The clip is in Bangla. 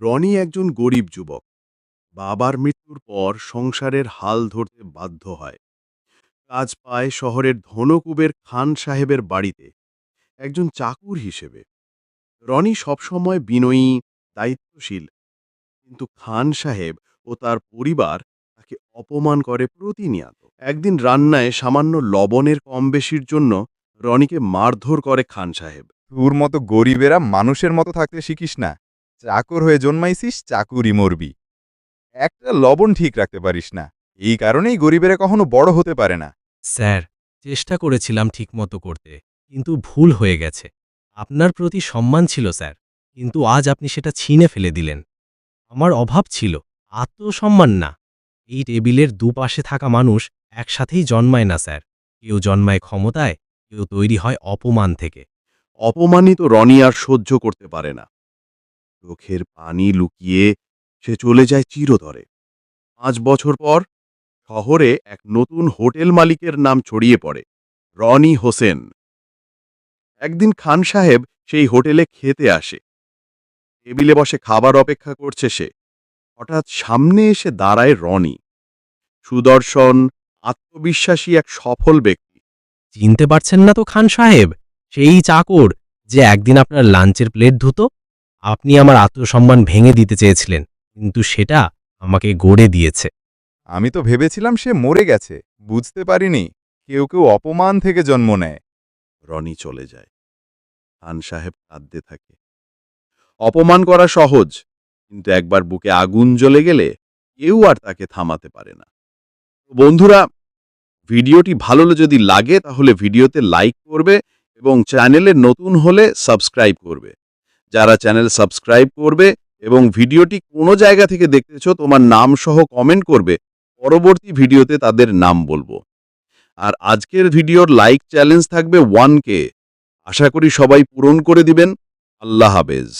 রনি একজন গরিব যুবক। বাবার মৃত্যুর পর সংসারের হাল ধরতে বাধ্য হয়। কাজ পায় শহরের ধনকুবের খান সাহেবের বাড়িতে, একজন চাকুর হিসেবে। রনি সবসময় বিনয়ী, দায়িত্বশীল। কিন্তু খান সাহেব ও তার পরিবার তাকে অপমান করে প্রতিনিয়ত। একদিন রান্নায় সামান্য লবণের কম বেশির জন্য রনিকে মারধর করে খান সাহেব। তোর মতো গরিবেরা মানুষের মতো থাকতে শিখিস না। চাকর হয়ে জন্মাইছিস চাকুরি মরবি। একটা লবণ ঠিক রাখতে পারিস না। এই কারণেই গরিবেরা কখনো বড় হতে পারে না। স্যার চেষ্টা করেছিলাম ঠিকমতো করতে কিন্তু ভুল হয়ে গেছে। আপনার প্রতি সম্মান ছিল স্যার কিন্তু আজ আপনি সেটা ছিনে ফেলে দিলেন। আমার অভাব ছিল আত্মসম্মান না। এই টেবিলের দুপাশে থাকা মানুষ একসাথেই জন্মায় না স্যার। কেউ জন্মায় ক্ষমতায় কেউ তৈরি হয় অপমান থেকে। অপমানিত রনি আর সহ্য করতে পারে না। চোখের পানি লুকিয়ে সে চলে যায় চিরতরে। পাঁচ বছর পর শহরে এক নতুন হোটেল মালিকের নাম ছড়িয়ে পড়ে, রনি হোসেন। একদিন খান সাহেব সেই হোটেলে খেতে আসে। টেবিলে বসে খাবার অপেক্ষা করছে সে। হঠাৎ সামনে এসে দাঁড়ায় রনি। সুদর্শন, আত্মবিশ্বাসী এক সফল ব্যক্তি। চিনতে পারছেন না তো খান সাহেব? সেই চাকর যে একদিন আপনার লাঞ্চের প্লেট ধুতো? আপনি আমার আত্মসম্মান ভেঙে দিতে চেয়েছিলেন কিন্তু সেটা আমাকে গড়ে দিয়েছে। আমি তো ভেবেছিলাম সে মরে গেছে বুঝতে পারিনি কেউ কেউ অপমান থেকে জন্ম নেয়। রনি চলে যায়। খান সাহেব কাঁদতে থাকে। অপমান করা সহজ কিন্তু একবার বুকে আগুন জ্বলে গেলে কেউ আর তাকে থামাতে পারে না। তো বন্ধুরা ভিডিওটি ভালো যদি লাগে তাহলে ভিডিওতে লাইক করবে এবং চ্যানেলে নতুন হলে সাবস্ক্রাইব করবে। যারা চ্যানেল সাবস্ক্রাইব করবে এবং ভিডিওটি কোনো জায়গা থেকে দেখতেছ, তোমার নাম সহ কমেন্ট করবে, পরবর্তী ভিডিওতে তাদের নাম বলব। আর আজকের ভিডিওর লাইক চ্যালেঞ্জ থাকবে ওয়ান কে আশা করি সবাই পূরণ করে দিবেন। আল্লাহ হাফেজ।